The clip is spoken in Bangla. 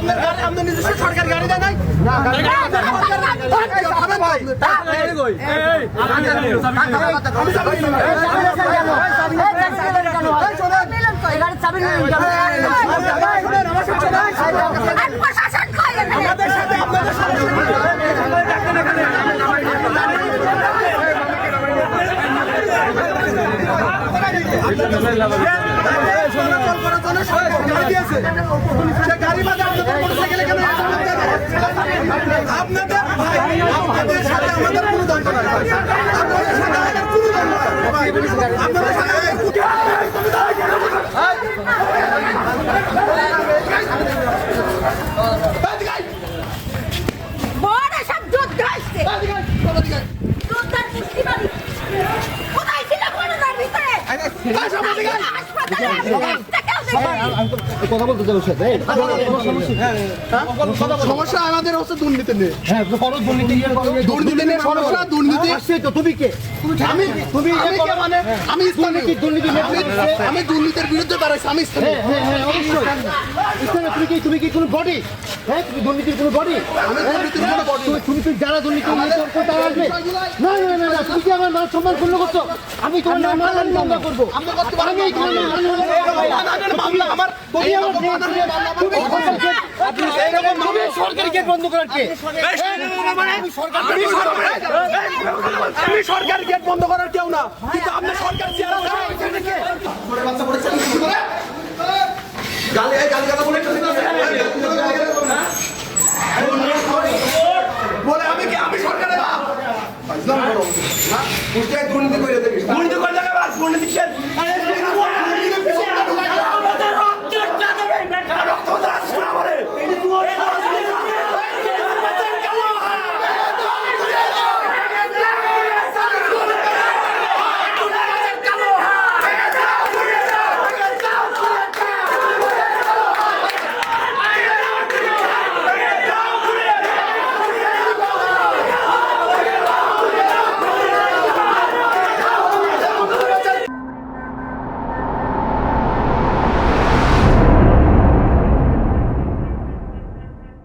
আপনার গাড়ি আপনার নিজস্ব সরকার গাড়ি দেয় নাই প্রশাসন আপনাদের ভাই আপনাদের সাথে আমাদের কোনো দণ্ড আপনাদের সাথে আমাদের কোনো দণ্ড আপনাদের সাথে 그게 아니라 কথা বলতে ওর সাথে সমস্যা আমাদের হচ্ছে দুর্নীতি নিয়ে। হ্যাঁ দুর্নীতি ইয়ে দুর্নীতি নিয়ে সমস্যা দুর্নীতি আসছে তো তুমি কে? আমি তুমি মানে? আমি স্থানীয়। কি দুর্নীতি আমি আমি দুর্নীতির বিরুদ্ধে দাঁড়াইছি আমি স্থানীয়। হ্যাঁ হ্যাঁ হ্যাঁ অবশ্যই। ইসলামে তুমি কি তুমি কি কোনো বডি হ্যাঁ তুমি দুর্নীতির কোনো বডি আমি দুর্নীতির কোনো body তুমি তুমি যারা দুর্নীতি তারা আসবে। না না না না তুমি কি আমার মান সম্মান পূর্ণ করছ? আমি তোমার নাম মামলা করব। আপনি করতে পারেন আমি তোমার নাম মামলা আমার তুমি গেট বন্ধ করার আমি সরকারি গেট বন্ধ করার কেউ না। কিন্তু আপনি সরকার গালি দুর্নীতি করে দেবে। দুর্নীতি করে দেবে দুর্নীতি